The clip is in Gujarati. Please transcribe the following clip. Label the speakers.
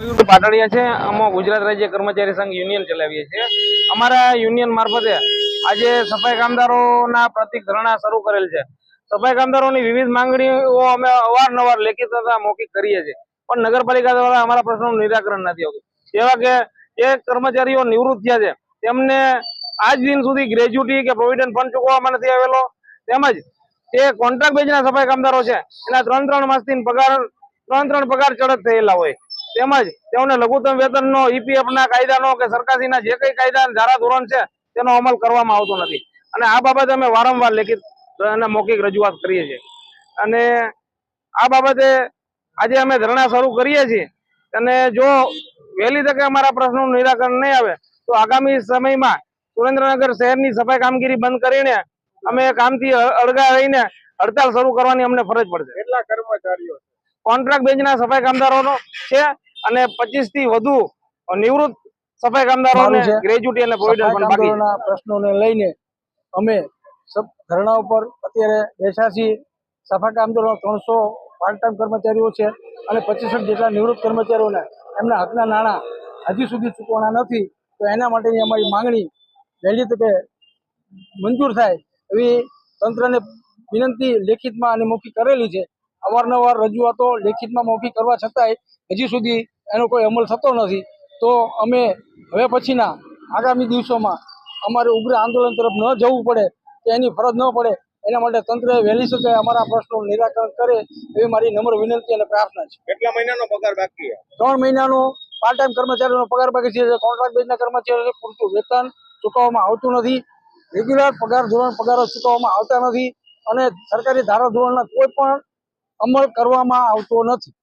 Speaker 1: મયુર છે. આમાં ગુજરાત રાજ્ય કર્મચારી સંઘ યુનિયન ચલાવીએ છીએ. અમારા યુનિયન મારફતે આજે સફાઈ કામદારોના પ્રતિક ધરણા શરૂ કરેલ છે. સફાઈ કામદારોની વિવિધ માંગણીઓ અમે અવારનવાર લેખિત તથા મૌખિક કરીએ છીએ. પણ નગરપાલિકા દ્વારા અમારા પ્રશ્નોનું નિરાકરણ નથી આવતું જેવા કે જે કર્મચારીઓ નિવૃત્ત થયા છે, તેમને આજ દિન સુધી ગ્રેજ્યુટી કે પ્રોવિડન્ટ ફંડ ચૂકવવામાં નથી આવેલો. તેમજ જે કોન્ટ્રાક્ટ બેઝના સફાઈ કામદારો છે, એના ત્રણ ત્રણ માસથી પગાર, ત્રણ ત્રણ પગાર ચડત થયેલા હોય. તેમજ તેઓને લઘુત્તમ વેતનનો ઈપીએફ ના કાયદાનો કે સરકારશ્રીના જે કઈ કાયદા અને ધારા ધોરણ છે તેનો અમલ કરવામાં આવતો નથી. અને આ બાબતે અમે વારંવાર લેખિત અને મૌખિક રજૂઆત કરીએ છીએ. અને આ બાબતે આજે અમે ધરણા શરૂ કરીએ છીએ. અને જો વહેલી તકે અમારા પ્રશ્નોનું નિરાકરણ નહીં આવે તો આગામી સમયમાં સુરેન્દ્રનગર શહેરની સફાઈ કામગીરી બંધ કરીને અમે કામથી અળગા રહીને હડતાલ શરૂ કરવાની અમને ફરજ પડશે.
Speaker 2: કેટલા કર્મચારીઓ
Speaker 1: કોન્ટ્રાક્ટ બેંચના સફાઈ કામદારોનો છે અને પચીસથી વધુ નિવૃત્ત સફાઈ કામદારોને ગ્રેજ્યુટી અને પ્રોવિડન્ટ ફંડ બાકી
Speaker 3: પ્રશ્નોને લઈને અમે ધરણા ઉપર અત્યારે છીએ. સફાઈ કામદારો ત્રણસો પાર્ટ ટાઈમ કર્મચારીઓ છે અને પચીસઠ જેટલા નિવૃત્ત કર્મચારીઓને એમના હકના નાણાં હજી સુધી ચૂકવાના નથી. તો એના માટેની અમારી માંગણી વહેલી તકે મંજૂર થાય એવી તંત્રને વિનંતી લેખિતમાં અને મૌખિક કરેલી છે. અવારનવાર રજૂઆતો લેખિતમાં મૌખિક કરવા છતાંય હજી સુધી એનો કોઈ અમલ થતો નથી. તો અમે હવે પછીના આગામી દિવસોમાં અમારે ઉગ્ર આંદોલન તરફ ન જવું પડે કે એની ફરજ ન પડે એના માટે તંત્રએ વહેલી શકે અમારા પ્રશ્નોનું નિરાકરણ કરે એવી મારી નમ્ર વિનંતી અને પ્રાર્થના છે.
Speaker 2: કેટલા મહિનાનો પગાર બાકી
Speaker 3: ત્રણ મહિનાનો પાર્ટ ટાઈમ કર્મચારીઓનો પગાર બાકી છે કોન્ટ્રાક્ટ બેઝના કર્મચારીઓને પૂરતું વેતન ચૂકવવામાં આવતું નથી. રેગ્યુલર પગાર ધોરણ પગારો ચૂકવવામાં આવતા નથી અને સરકારી ધારા ધોરણના કોઈ પણ અમલ કરવામાં આવતો નથી.